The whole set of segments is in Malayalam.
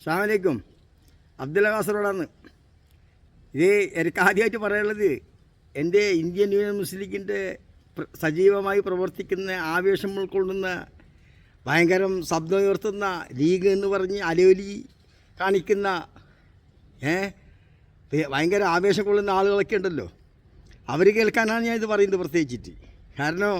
അസ്സാമലൈക്കും അബ്ദുൽ കാസർഗോഡാണ്. ഇത് എനിക്ക് ആദ്യമായിട്ട് പറയാനുള്ളത് എന്റെ ഇന്ത്യൻ യൂണിയൻ മുസ്ലിം ലീഗിന്റെ സജീവമായി പ്രവർത്തിക്കുന്ന ആവേശം ഉൾക്കൊള്ളുന്ന ഭയങ്കരം ശബ്ദം ഉയർത്തുന്ന ലീഗ് എന്ന് പറഞ്ഞ് അലോലി കാണിക്കുന്ന ഏ ഭയങ്കര ആവേശം കൊള്ളുന്ന ആളുകളൊക്കെ ഉണ്ടല്ലോ. അവർ കേൾക്കാനാണ് ഞാൻ ഇത് പറയുന്നത് പ്രത്യേകിച്ചിട്ട്. കാരണം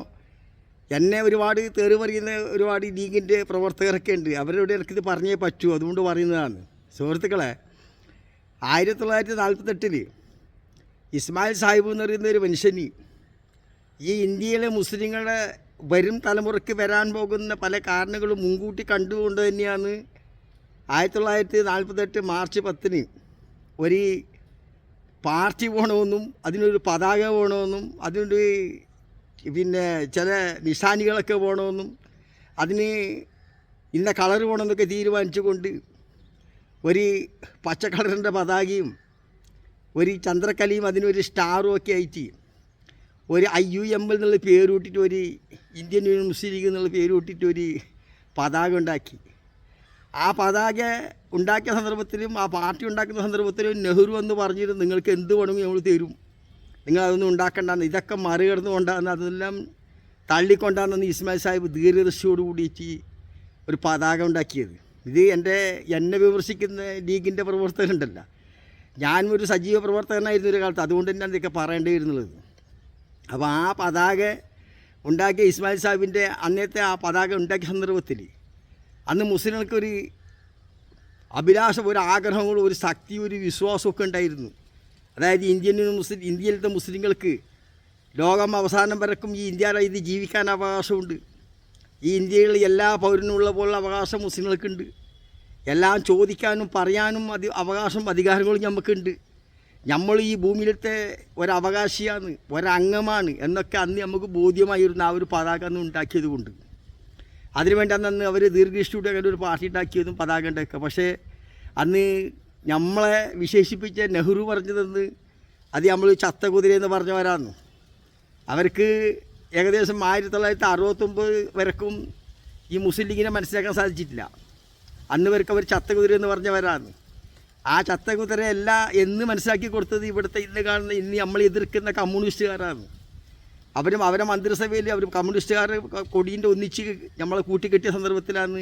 എന്നെ ഒരുപാട് തേറി പറയുന്ന ഒരുപാട് ലീഗിന്റെ പ്രവർത്തകരൊക്കെ ഉണ്ട്. അവരോട് എനിക്കിത് പറഞ്ഞേ പറ്റൂ. അതുകൊണ്ട് പറയുന്നതാണ്. സുഹൃത്തുക്കളെ ആയിരത്തി തൊള്ളായിരത്തി നാൽപ്പത്തെട്ടിൽ ഇസ്മായിൽ സാഹിബ് എന്ന് പറയുന്ന ഒരു മനുഷ്യന് ഈ ഇന്ത്യയിലെ മുസ്ലിങ്ങളുടെ വരും തലമുറയ്ക്ക് വരാൻ പോകുന്ന പല കാരണങ്ങളും മുൻകൂട്ടി കണ്ടുകൊണ്ട് തന്നെയാണ് ആയിരത്തി തൊള്ളായിരത്തി നാൽപ്പത്തെട്ട് മാർച്ച് പത്തിന് ഒരു പാർട്ടി വേണമെന്നും അതിനൊരു പതാക വേണമെന്നും അതിനൊരു പിന്നെ ചില നിശാനികളൊക്കെ വേണമെന്നും അതിന് ഇന്ന കളർ വേണമെന്നൊക്കെ തീരുമാനിച്ചുകൊണ്ട് ഒരു പച്ച കളറിന്റെ പതാകയും ഒരു ചന്ദ്രക്കലയും അതിനൊരു സ്റ്റാറും ഒക്കെ ആയിട്ട് ഒരു ഐ യു എം എൽ എന്നുള്ള പേര് വിട്ടിട്ട് ഒരു ഇന്ത്യൻ മുസ്ലിം ലീഗ് എന്നുള്ള പേര് വിട്ടിട്ട് ഒരു പതാക ഉണ്ടാക്കി. ആ പതാക ഉണ്ടാക്കിയ സന്ദർഭത്തിലും ആ പാർട്ടി ഉണ്ടാക്കുന്ന സന്ദർഭത്തിലും നെഹ്റു എന്ന് പറഞ്ഞിരുന്നു നിങ്ങൾക്ക് എന്ത് വേണമെങ്കിൽ നമ്മൾ തരും. നിങ്ങൾ അതൊന്നും ഉണ്ടാക്കേണ്ട ഇതൊക്കെ മറികടന്ന് കൊണ്ടാന്ന് അതെല്ലാം തള്ളിക്കൊണ്ടാണെന്ന് ഇസ്മായിൽ സാഹിബ് ദീർഘദൃഷ്ടിയോട് കൂടിയിട്ട് ഒരു പതാക ഉണ്ടാക്കിയത്. ഇത് എന്റെ എന്നെ വിമർശിക്കുന്ന ലീഗിന്റെ പ്രവർത്തകരുണ്ടല്ല. ഞാനും ഒരു സജീവ പ്രവർത്തകനായിരുന്നു ഒരു കാലത്ത് അതുകൊണ്ട് തന്നെ ഇതൊക്കെ പറയേണ്ടി വരുന്നുള്ളത്. അപ്പോൾ ആ പതാക ഉണ്ടാക്കിയ ഇസ്മായിൽ സാഹിബിന്റെ അന്നത്തെ ആ പതാക ഉണ്ടാക്കിയ സന്ദർഭത്തിൽ അന്ന് മുസ്ലിങ്ങൾക്കൊരു അഭിലാഷം ഒരു ആഗ്രഹങ്ങളും ഒരു ശക്തി ഒരു വിശ്വാസമൊക്കെ ഉണ്ടായിരുന്നു. അതായത് ഇന്ത്യനും മുസ്ലിം ഇന്ത്യയിലത്തെ മുസ്ലിങ്ങൾക്ക് ലോകം അവസാനം വരക്കും ഈ ഇന്ത്യ ഇത് ജീവിക്കാൻ അവകാശമുണ്ട്. ഈ ഇന്ത്യയിൽ എല്ലാ പൗരനുള്ള പോലുള്ള അവകാശം മുസ്ലിങ്ങൾക്കുണ്ട്. എല്ലാം ചോദിക്കാനും പറയാനും അതി അവകാശം അധികാരങ്ങളും നമുക്കുണ്ട് നമ്മൾ ഈ ഭൂമിയിലത്തെ ഒരവകാശിയാണ് ഒരംഗമാണ് എന്നൊക്കെ അന്ന് നമുക്ക് ബോധ്യമായിരുന്നു ആ ഒരു പതാക അന്ന് ഉണ്ടാക്കിയത് കൊണ്ട്. അതിനുവേണ്ടി അന്ന് അവർ ദീർഘിഷ്ടിയുടെ അങ്ങനെ ഒരു പാർട്ടി ഉണ്ടാക്കിയതും പതാക ഉണ്ടാക്കുക. പക്ഷേ അന്ന് നമ്മളെ വിശേഷിപ്പിച്ച നെഹ്റു പറഞ്ഞതെന്ന് അത് നമ്മൾ ചത്ത കുതിര എന്ന് പറഞ്ഞവരാണ് അവർക്ക് ഏകദേശം ആയിരത്തി തൊള്ളായിരത്തി അറുപത്തൊമ്പത് വരക്കും ഈ മുസ്ലിം ലീഗിനെ മനസ്സിലാക്കാൻ സാധിച്ചിട്ടില്ല. അന്ന് വരക്കും അവർ ചത്ത കുതിര എന്ന് പറഞ്ഞവരാണ് ആ ചത്ത കുതിരയല്ല എന്ന് മനസ്സിലാക്കി കൊടുത്തത് ഇവിടുത്തെ ഇന്ന് കാണുന്ന ഇന്ന് നമ്മൾ എതിർക്കുന്ന കമ്മ്യൂണിസ്റ്റുകാരാണ്. അവരും അവരെ മന്ത്രിസഭയിൽ അവർ കമ്മ്യൂണിസ്റ്റുകാർ കൊടീന്റെ ഒന്നിച്ച് നമ്മളെ കൂട്ടിക്കെട്ടിയ സന്ദർഭത്തിലാണ്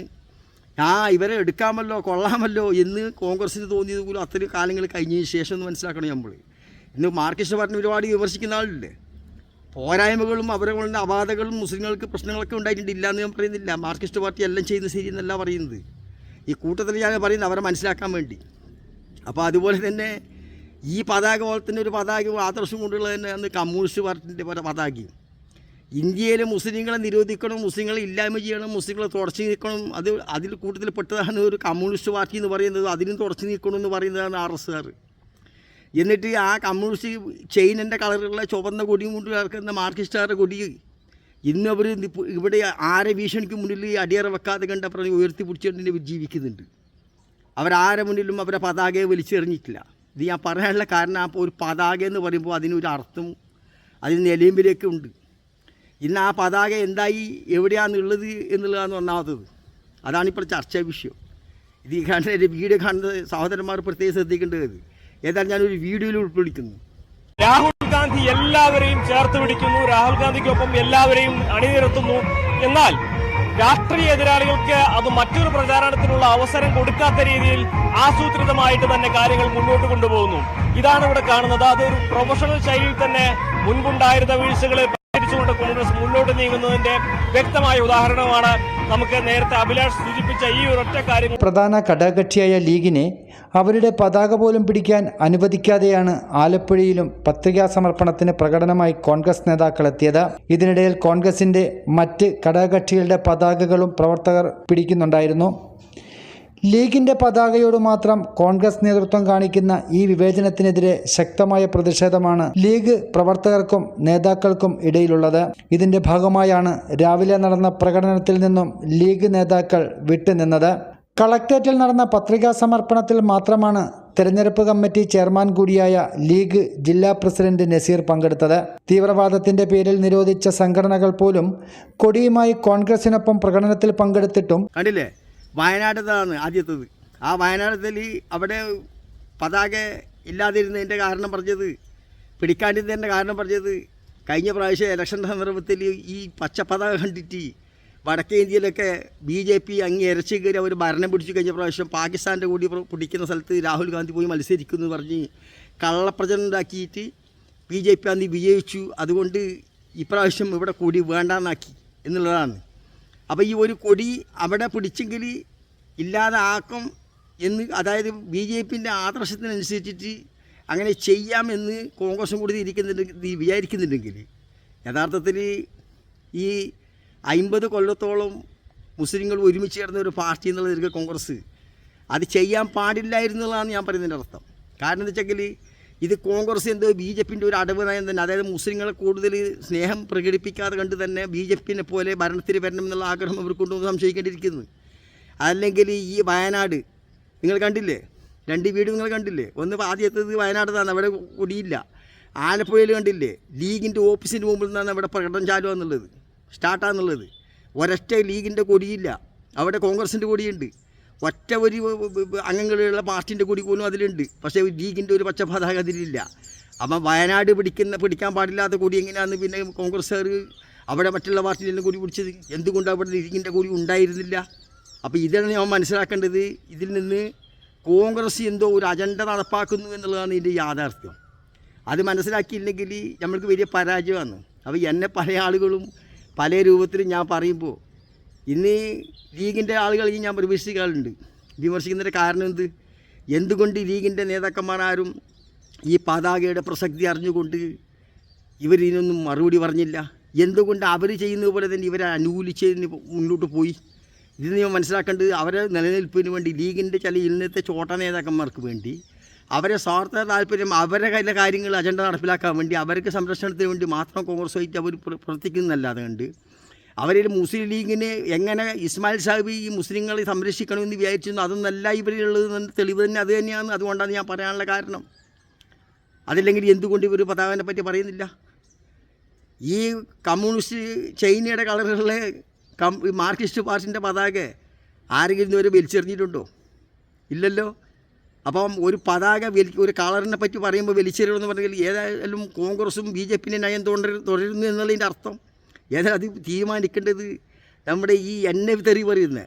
ആ ഇവരെ എടുക്കാമല്ലോ കൊള്ളാമല്ലോ എന്ന് കോൺഗ്രസ്സിന് തോന്നിയത് പോലും അത്രയും കാലങ്ങൾ കഴിഞ്ഞതിന് ശേഷം എന്ന് മനസ്സിലാക്കണം നമ്മൾ ഇന്ന് മാർക്സിസ്റ്റ് പാർട്ടി ഒരുപാട് വിമർശിക്കുന്ന ആളില്ലേ പോരായ്മകളും അവരെ കൊണ്ട് അപാധകളും മുസ്ലിങ്ങൾക്ക് പ്രശ്നങ്ങളൊക്കെ ഉണ്ടായിട്ടുണ്ട്. ഇല്ല എന്ന് ഞാൻ പറയുന്നില്ല. മാർക്സിസ്റ്റ് പാർട്ടി എല്ലാം ചെയ്യുന്നത് ശരിയെന്നല്ല പറയുന്നത്. ഈ കൂട്ടത്തിൽ ഞാൻ പറയുന്നത് അവരെ മനസ്സിലാക്കാൻ വേണ്ടി. അപ്പോൾ അതുപോലെ തന്നെ ഈ പതാക പോലെ തന്നെ ഒരു പതാകയും ആദർശം കൊണ്ടുള്ള തന്നെ അന്ന് കമ്മ്യൂണിസ്റ്റ് പാർട്ടിന്റെ പതാകയും. ഇന്ത്യയിലെ മുസ്ലിങ്ങളെ നിരോധിക്കണം മുസ്ലിങ്ങളെ ഇല്ലായ്മ ചെയ്യണം മുസ്ലിങ്ങളെ തുടച്ചു നീക്കണം. അത് അതിൽ കൂട്ടത്തിൽ പെട്ടതാണ് ഒരു കമ്മ്യൂണിസ്റ്റ് പാർട്ടി എന്ന് പറയുന്നത്. അതിനും തുടച്ചു നീക്കണം എന്ന് പറയുന്നതാണ് ആർ എസ് ആർ. എന്നിട്ട് ആ കമ്മ്യൂണിസ്റ്റ് ചെയിനിന്റെ കളറുള്ള ചുവന്ന കൊടിയും കൊണ്ട് കിടക്കുന്ന മാർക്സിസ്റ്റുകാരുടെ കൊടി ഇന്ന് അവർ ഇവിടെ ആരെ ഭീഷണിക്ക് മുന്നിൽ അടിയറ വെക്കാതെ കണ്ട പറഞ്ഞ് ഉയർത്തി പിടിച്ചുകൊണ്ട് ജീവിക്കുന്നുണ്ട്. അവരാരെ മുന്നിലും അവരെ പതാകയെ വലിച്ചെറിഞ്ഞിട്ടില്ല. ഇത് ഞാൻ പറയാനുള്ള കാരണം അപ്പോൾ ഒരു പതാക എന്ന് പറയുമ്പോൾ അതിനൊരു അർത്ഥം അതിന് നിലയുമ്പിലേക്ക് ഉണ്ട്. ഇന്ന് ആ പതാക എന്തായി? എവിടെയാണെന്നുള്ളത് എന്നുള്ളതാണ് ഒന്നാമത്തത്. അതാണിപ്പോൾ ചർച്ചാ വിഷയം. ഇത് ഈ കാണുന്ന എന്റെ വീഡിയോ കാണുന്ന സഹോദരന്മാർ പ്രത്യേകം ശ്രദ്ധിക്കേണ്ടത് ഏതായാലും ഞാനൊരു വീഡിയോയിൽ ഉൾപ്പെടുത്തുന്നു. രാഹുൽ ഗാന്ധി എല്ലാവരെയും ചേർത്ത് പിടിക്കുന്നു. രാഹുൽ ഗാന്ധിക്കൊപ്പം എല്ലാവരെയും അണിനിരത്തുന്നു. എന്നാൽ രാഷ്ട്രീയ എതിരാളികൾക്ക് അത് മറ്റൊരു പ്രചാരണത്തിനുള്ള അവസരം കൊടുക്കാത്ത രീതിയിൽ ആസൂത്രിതമായിട്ട് തന്നെ കാര്യങ്ങൾ മുന്നോട്ട് കൊണ്ടുപോകുന്നു. ഇതാണ് ഇവിടെ കാണുന്നത്. അതൊരു പ്രൊഫഷണൽ ശൈലിയിൽ തന്നെ മുൻപുണ്ടായിരുന്ന വീഴ്ചകളെ പരിഹരിച്ചുകൊണ്ട് കോൺഗ്രസ് മുന്നോട്ട് നീങ്ങുന്നതിന്റെ വ്യക്തമായ ഉദാഹരണമാണ് നമുക്ക് നേരത്തെ അഭിലാഷ് സൂചിപ്പിച്ച ഈ ഒരൊറ്റ കാര്യം. പ്രധാന ഘടകകക്ഷിയായ ലീഗിനെ അവരുടെ പതാക പോലും പിടിക്കാൻ അനുവദിക്കാതെയാണ് ആലപ്പുഴയിലും പത്രികാ സമർപ്പണത്തിന് പ്രകടനമായി കോൺഗ്രസ് നേതാക്കൾ എത്തിയത്. ഇതിനിടയിൽ കോൺഗ്രസിന്റെ മറ്റ് ഘടകകക്ഷികളുടെ പതാകകളും പ്രവർത്തകർ പിടിക്കുന്നുണ്ടായിരുന്നു. ലീഗിന്റെ പതാകയോട് മാത്രം കോൺഗ്രസ് നേതൃത്വം കാണിക്കുന്ന ഈ വിവേചനത്തിനെതിരെ ശക്തമായ പ്രതിഷേധമാണ് ലീഗ് പ്രവർത്തകർക്കും നേതാക്കൾക്കും ഇടയിലുള്ളത്. ഇതിന്റെ ഭാഗമായാണ് രാവിലെ നടന്ന പ്രകടനത്തിൽ നിന്നും ലീഗ് നേതാക്കൾ വിട്ടുനിന്നത് കളക്ടറേറ്റിൽ നടന്ന പത്രികാ സമർപ്പണത്തിൽ മാത്രമാണ് തെരഞ്ഞെടുപ്പ് കമ്മിറ്റി ചെയർമാൻ കൂടിയായ ലീഗ് ജില്ലാ പ്രസിഡന്റ് നസീർ പങ്കെടുത്തത്. തീവ്രവാദത്തിന്റെ പേരിൽ നിരോധിച്ച സംഘടനകൾ പോലും കൊടിയുമായി കോൺഗ്രസിനൊപ്പം പ്രകടനത്തിൽ പങ്കെടുത്തിട്ടും കണ്ടില്ലേ? വയനാട്ടിലാണ് ആദ്യത്തത്. ആ വയനാട്ടിൽ അവിടെ പതാക ഇല്ലാതിരുന്നതിന്റെ കാരണം പറഞ്ഞത് പിടിക്കാണ്ടിരുന്നതിന്റെ കാരണം പറഞ്ഞത് കഴിഞ്ഞ പ്രാവശ്യം ഇലക്ഷൻ സന്ദർഭത്തിൽ ഈ പച്ച പതാക കണ്ടിട്ട് വടക്കേ ഇന്ത്യയിലൊക്കെ ബി ജെ പി അങ്ങ് ഇരച്ചു കയറി അവർ ഭരണം പിടിച്ചു കഴിഞ്ഞ പ്രാവശ്യം പാകിസ്ഥാന്റെ കൂടി പിടിക്കുന്ന സ്ഥലത്ത് രാഹുൽ ഗാന്ധി പോയി മത്സരിക്കുന്നു പറഞ്ഞ് കള്ളപ്രചരണം ഉണ്ടാക്കിയിട്ട് ബി ജെ പി അന്ന് വിജയിച്ചു. അതുകൊണ്ട് ഇപ്രാവശ്യം ഇവിടെ കൂടി വേണ്ടാന്നാക്കി എന്നുള്ളതാണ്. അപ്പോൾ ഈ ഒരു കൊടി അവിടെ പിടിച്ചെങ്കിൽ ഇല്ലാതെ ആക്കും എന്ന് അതായത് ബി ജെ പിന്റെ ആദർശത്തിനനുസരിച്ചിട്ട് അങ്ങനെ ചെയ്യാമെന്ന് കോൺഗ്രസും കൂടി ഇരിക്കുന്നുണ്ടെങ്കിൽ വിചാരിക്കുന്നുണ്ടെങ്കിൽ. യഥാർത്ഥത്തിൽ ഈ അൻപത് കൊല്ലത്തോളം മുസ്ലിങ്ങൾ ഒരുമിച്ച് ചേർന്ന ഒരു പാർട്ടി എന്നുള്ളത് കോൺഗ്രസ് അത് ചെയ്യാൻ പാടില്ലായിരുന്നുള്ളതാണ് ഞാൻ പറയുന്നതിന്റെ അർത്ഥം. കാരണം എന്താ വെച്ചെങ്കിൽ ഇത് കോൺഗ്രസ് എന്തോ ബി ജെ പിന്റെ ഒരു അടവ് നയം തന്നെ. അതായത് മുസ്ലിങ്ങളെ കൂടുതൽ സ്നേഹം പ്രകടിപ്പിക്കാതെ കണ്ട് തന്നെ ബി ജെ പോലെ ഭരണത്തിൽ വരണം എന്നുള്ള ആഗ്രഹം അവർക്കുണ്ടോ എന്ന് സംശയിക്കേണ്ടിയിരിക്കുന്നു. അല്ലെങ്കിൽ ഈ വയനാട് നിങ്ങൾ കണ്ടില്ലേ? രണ്ട് വീട് നിങ്ങൾ കണ്ടില്ലേ? ഒന്ന് ആദ്യത്തേത് വയനാട് അവിടെ കൂടിയില്ല. ആലപ്പുഴയിൽ കണ്ടില്ലേ? ലീഗിന്റെ ഓഫീസിന് മുമ്പിൽ നിന്നാണ് അവിടെ പ്രകടനം ചാലുക എന്നുള്ളത് സ്റ്റാർട്ടാന്നുള്ളത് ഒരൊറ്റ ലീഗിന്റെ കൊടിയില്ല. അവിടെ കോൺഗ്രസിന്റെ കൊടിയുണ്ട്. ഒറ്റ ഒരു അംഗങ്ങളുള്ള പാർട്ടിന്റെ കൂടി പോലും അതിലുണ്ട്. പക്ഷേ ലീഗിന്റെ ഒരു പച്ച പതാക അതിലില്ല. അപ്പം വയനാട് പിടിക്കുന്ന പിടിക്കാൻ പാടില്ലാത്ത കൂടി എങ്ങനെയാണെന്ന് പിന്നെ കോൺഗ്രസ്സുകാർ അവിടെ മറ്റുള്ള പാർട്ടിയിലെല്ലാം കൂടി പിടിച്ചത് എന്തുകൊണ്ട് അവിടെ ലീഗിന്റെ കൂടി ഉണ്ടായിരുന്നില്ല? അപ്പോൾ ഇതാണ് ഞാൻ മനസ്സിലാക്കേണ്ടത്. ഇതിൽ നിന്ന് കോൺഗ്രസ് എന്തോ ഒരു അജണ്ട നടപ്പാക്കുന്നു എന്നുള്ളതാണ് ഇതിന്റെ യാഥാർത്ഥ്യം. അത് മനസ്സിലാക്കിയില്ലെങ്കിൽ നമ്മൾക്ക് വലിയ പരാജയമാണ്. അപ്പോൾ എന്നെ പല ആളുകളും പല രൂപത്തിലും ഞാൻ പറയുമ്പോൾ ഇന്ന് ഈ ലീഗിന്റെ ആളുകൾ ഈ ഞാൻ വിമർശിക്കാറുണ്ട്. വിമർശിക്കുന്നതിന്റെ കാരണം എന്ത്? എന്തുകൊണ്ട് ലീഗിന്റെ നേതാക്കന്മാരാരും ഈ പതാകയുടെ പ്രസക്തി അറിഞ്ഞുകൊണ്ട് ഇവരിനൊന്നും മറുപടി പറഞ്ഞില്ല? എന്തുകൊണ്ട് അവർ ചെയ്യുന്നത് പോലെ തന്നെ ഇവരെ അനുകൂലിച്ചതിന് മുന്നോട്ട് പോയി? ഇത് നിങ്ങൾ മനസ്സിലാക്കേണ്ടത് അവരെ നിലനിൽപ്പിന് വേണ്ടി ലീഗിന്റെ ചില ഇന്നത്തെ ചോട്ട നേതാക്കന്മാർക്ക് വേണ്ടി അവരെ സ്വാർത്ഥ താല്പര്യം അവരെ കയ്യിലെ കാര്യങ്ങൾ അജണ്ട നടപ്പിലാക്കാൻ വേണ്ടി അവർക്ക് സംരക്ഷണത്തിന് വേണ്ടി മാത്രം കോൺഗ്രസ് വഹിച്ച് അവർ പ്ര- പ്രവർത്തിക്കുന്നതല്ലാതെ കണ്ട് അവരിൽ മുസ്ലിം ലീഗിനെ എങ്ങനെ ഇസ്മായിൽ സാഹിബ് ഈ മുസ്ലിങ്ങളെ സംരക്ഷിക്കണമെന്ന് വിചാരിച്ചിരുന്നു അതൊന്നല്ല ഇവരിലുള്ളത് തെളിവ് തന്നെ അത് തന്നെയാണ്. അതുകൊണ്ടാണ് ഞാൻ പറയാനുള്ള കാരണം. അതില്ലെങ്കിൽ എന്തുകൊണ്ട് ഇവർ പതാകനെ പറ്റി പറയുന്നില്ല? ഈ കമ്മ്യൂണിസ്റ്റ് ചൈനയുടെ കളറുകളിലെ കം മാർക്സിസ്റ്റ് പാർട്ടിന്റെ പതാക ആരെങ്കിലും ഒരു വലിച്ചെറിഞ്ഞിട്ടുണ്ടോ? ഇല്ലല്ലോ. അപ്പം ഒരു പതാക വലി ഒരു കളറിനെ പറ്റി പറയുമ്പോൾ വലിച്ചെറിയണമെന്ന് പറഞ്ഞാൽ ഏതായാലും കോൺഗ്രസും ബി ജെ പിന്നെ നയം തുടരുന്നു എന്നുള്ളതിന്റെ അർത്ഥം. ഏതായാലും അത് തീരുമാനിക്കേണ്ടത്? നമ്മുടെ ഈ എന്നെ തെറി പറയുന്ന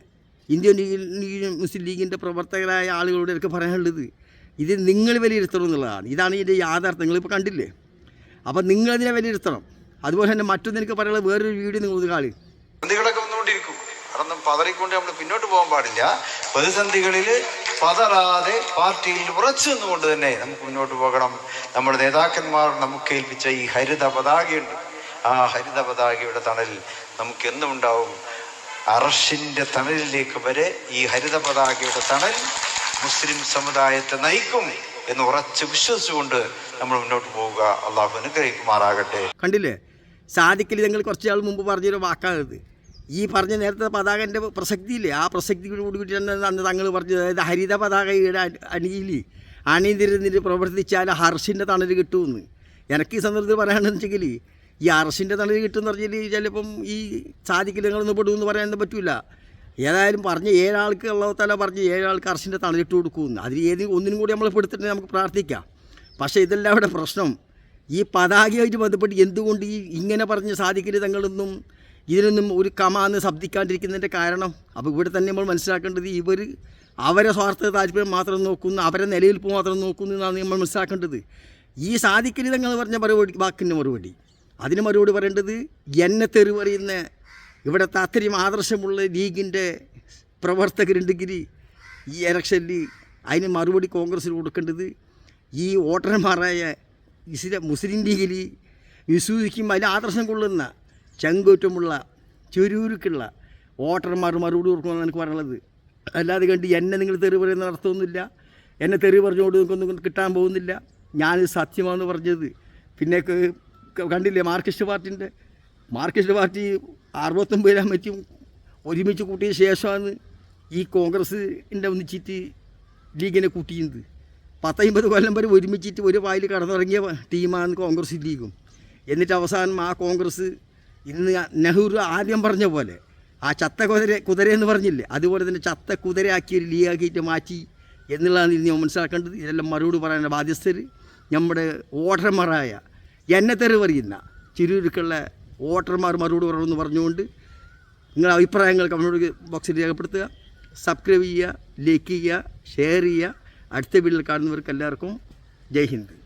ഇന്ത്യൻ ലീഗ് മുസ്ലിം ലീഗിന്റെ പ്രവർത്തകരായ ആളുകളോട് എനിക്ക് പറയാനുള്ളത് ഇത് നിങ്ങൾ വിലയിരുത്തണം എന്നുള്ളതാണ്. ഇതാണ് ഇതിന്റെ യാഥാർത്ഥ്യം. നിങ്ങളിപ്പോൾ കണ്ടില്ലേ? അപ്പം നിങ്ങളതിനെ വിലയിരുത്തണം. അതുപോലെ തന്നെ മറ്റൊന്ന് എനിക്ക് പറയാനുള്ള വേറൊരു വീഡിയോ നിങ്ങൾ കാണി. പ്രതികളൊക്കെ വന്നുകൊണ്ടിരിക്കും. അതൊന്നും പതറിക്കൊണ്ട് നമ്മൾ പിന്നോട്ട് പോകാൻ പാടില്ല. പ്രതിസന്ധികളിൽ പതറാതെ പാർട്ടിയിൽ ഉറച്ചു നിന്നുകൊണ്ട് തന്നെ നമുക്ക് മുന്നോട്ട് പോകണം. നമ്മുടെ നേതാക്കന്മാർ നമുക്ക് ഏൽപ്പിച്ച ഈ ഹരിത പതാകയുണ്ട്. ആ ഹരിത പതാകയുടെ നമുക്ക് എന്നും ഉണ്ടാവും അറഷിന്റെ തണലിലേക്ക് വരെ ഈ ഹരിത പതാകയുടെ തണൽ മുസ്ലിം സമുദായത്തെ നയിക്കും എന്ന് ഉറച്ച് വിശ്വസിച്ചുകൊണ്ട് നമ്മൾ മുന്നോട്ട് പോവുക. അള്ളാഹു അനുഗ്രഹിക്കുമാറാകട്ടെ. കണ്ടില്ലേ? സാധിക്കൽ ഞങ്ങൾ കുറച്ച് നാൾ മുമ്പ് പറഞ്ഞൊരു വാക്കാണിത്. ഈ പറഞ്ഞ നേരത്തെ പതാകന്റെ പ്രസക്തിയില്ലേ? ആ പ്രസക്തിയോട് കൂടി തന്നെ അന്ന് തങ്ങൾ പറഞ്ഞത്. അതായത് ഹരിത പതാകയുടെ അണിയിൽ അണിതിരുന്നിട്ട് പ്രവർത്തിച്ചാൽ ഹർഷിന്റെ തണൽ കിട്ടുമെന്ന്. എനിക്ക് ഈ സന്ദർഭത്തിൽ പറയാണെന്ന് വെച്ചെങ്കിൽ ഈ അർഷിന്റെ തണൽ കിട്ടുമെന്ന് പറഞ്ഞാൽ ചിലപ്പം ഈ സാധിക്കില്ലങ്ങളൊന്നും പെടും പെടുമെന്ന് പറയാനൊന്നും പറ്റില്ല ഏതായാലും പറഞ്ഞ് ഏഴാൾക്ക് ഉള്ളതല്ല പറഞ്ഞ് ഏഴാൾക്ക് അർഷിന്റെ തണലിട്ട് കൊടുക്കുമെന്ന്. അതിൽ ഏത് ഒന്നിനും കൂടി നമ്മൾ പെടുത്തിട്ട് നമുക്ക് പ്രാർത്ഥിക്കാം. പക്ഷേ ഇതെല്ലാം അവിടെ പ്രശ്നം. ഈ പതാകയായിട്ട് ബന്ധപ്പെട്ട് എന്തുകൊണ്ട് ഈ ഇങ്ങനെ പറഞ്ഞ് സാധിക്കില്ല തങ്ങളൊന്നും ഇതിനൊന്നും ഒരു കമാന്ന് ശബ്ദിക്കാണ്ടിരിക്കുന്നതിന്റെ കാരണം? അപ്പോൾ ഇവിടെ തന്നെ നമ്മൾ മനസ്സിലാക്കേണ്ടത് ഇവർ അവരെ സ്വാർത്ഥ താല്പര്യം മാത്രം നോക്കുന്നു അവരെ നിലനിൽപ്പ് മാത്രം നോക്കുന്നു എന്നാണ് നമ്മൾ മനസ്സിലാക്കേണ്ടത്. ഈ സാധിക്കൽ തങ്ങൾ പറഞ്ഞ മറുപടി വാക്കിന്റെ മറുപടി. അതിന് മറുപടി പറയേണ്ടത് എന്നെ തെറി പറയുന്ന ഇവിടുത്തെ അത്രയും ആദർശമുള്ള ലീഗിന്റെ പ്രവർത്തകരുണ്ടെങ്കിൽ ഈ ഇലക്ഷനിൽ അതിന് മറുപടി കോൺഗ്രസ്സിന് കൊടുക്കേണ്ടത് ഈ വോട്ടർമാരായ ഇസ്ല മുസ്ലിം ലീഗിൽ വിശ്വസിക്കും അതിൽ ആദർശം കൊള്ളുന്ന ചെങ്കൂറ്റമുള്ള ചുരൂരുക്കുള്ള വോട്ടർമാർ മറുപടി കൊടുക്കണമെന്ന് എനിക്ക് പറയുന്നത് അല്ലാതെ കണ്ട് എന്നെ നിങ്ങൾ തെറി പറയുന്ന അർത്ഥമൊന്നുമില്ല. എന്നെ തെറി പറഞ്ഞുകൊണ്ട് നിങ്ങൾക്കൊന്നും കിട്ടാൻ പോകുന്നില്ല. ഞാൻ സത്യമാണെന്ന് പറഞ്ഞത്. പിന്നെ കണ്ടില്ലേ മാർക്സിസ്റ്റ് പാർട്ടിന്റെ? മാർക്സിസ്റ്റ് പാർട്ടി അറുപത്തൊമ്പതിലാം പറ്റും ഒരുമിച്ച് കൂട്ടിയ ശേഷമാണ് ഈ കോൺഗ്രസിന്റെ ഒന്നിച്ചിട്ട് ലീഗിനെ കൂട്ടിയത്. പത്തൊമ്പത് കൊല്ലം വരെ ഒരുമിച്ചിട്ട് ഒരു വായിൽ കടന്നിറങ്ങിയ ടീമാണ് കോൺഗ്രസ് ലീഗും. എന്നിട്ട് അവസാനം ആ കോൺഗ്രസ് ഇന്ന് നെഹ്റു ആദ്യം പറഞ്ഞ പോലെ ആ ചത്ത കുതിര കുതിര എന്ന് പറഞ്ഞില്ലേ? അതുപോലെ തന്നെ ചത്ത കുതിരയാക്കി ഒരു ലീഗാക്കിയിട്ട് മാറ്റി എന്നുള്ളതാണ് ഇനി മനസ്സിലാക്കേണ്ടത്. ഇതെല്ലാം മറുപടി പറയാനുള്ള ബാധ്യസ്ഥർ നമ്മുടെ വോട്ടർമാരായ എന്നെ തെറി പറയുന്ന ചിരൂരുക്കുള്ള വോട്ടർമാർ മറുപടി പറയണമെന്ന് പറഞ്ഞുകൊണ്ട് നിങ്ങളുടെ അഭിപ്രായങ്ങൾ കമന്റ് ബോക്സിൽ രേഖപ്പെടുത്തുക. സബ്സ്ക്രൈബ് ചെയ്യുക ലൈക്ക് ചെയ്യുക ഷെയർ ചെയ്യുക. അടുത്ത വീട്ടിൽ കാണുന്നവർക്ക് എല്ലാവർക്കും ജയ് ഹിന്ദ്.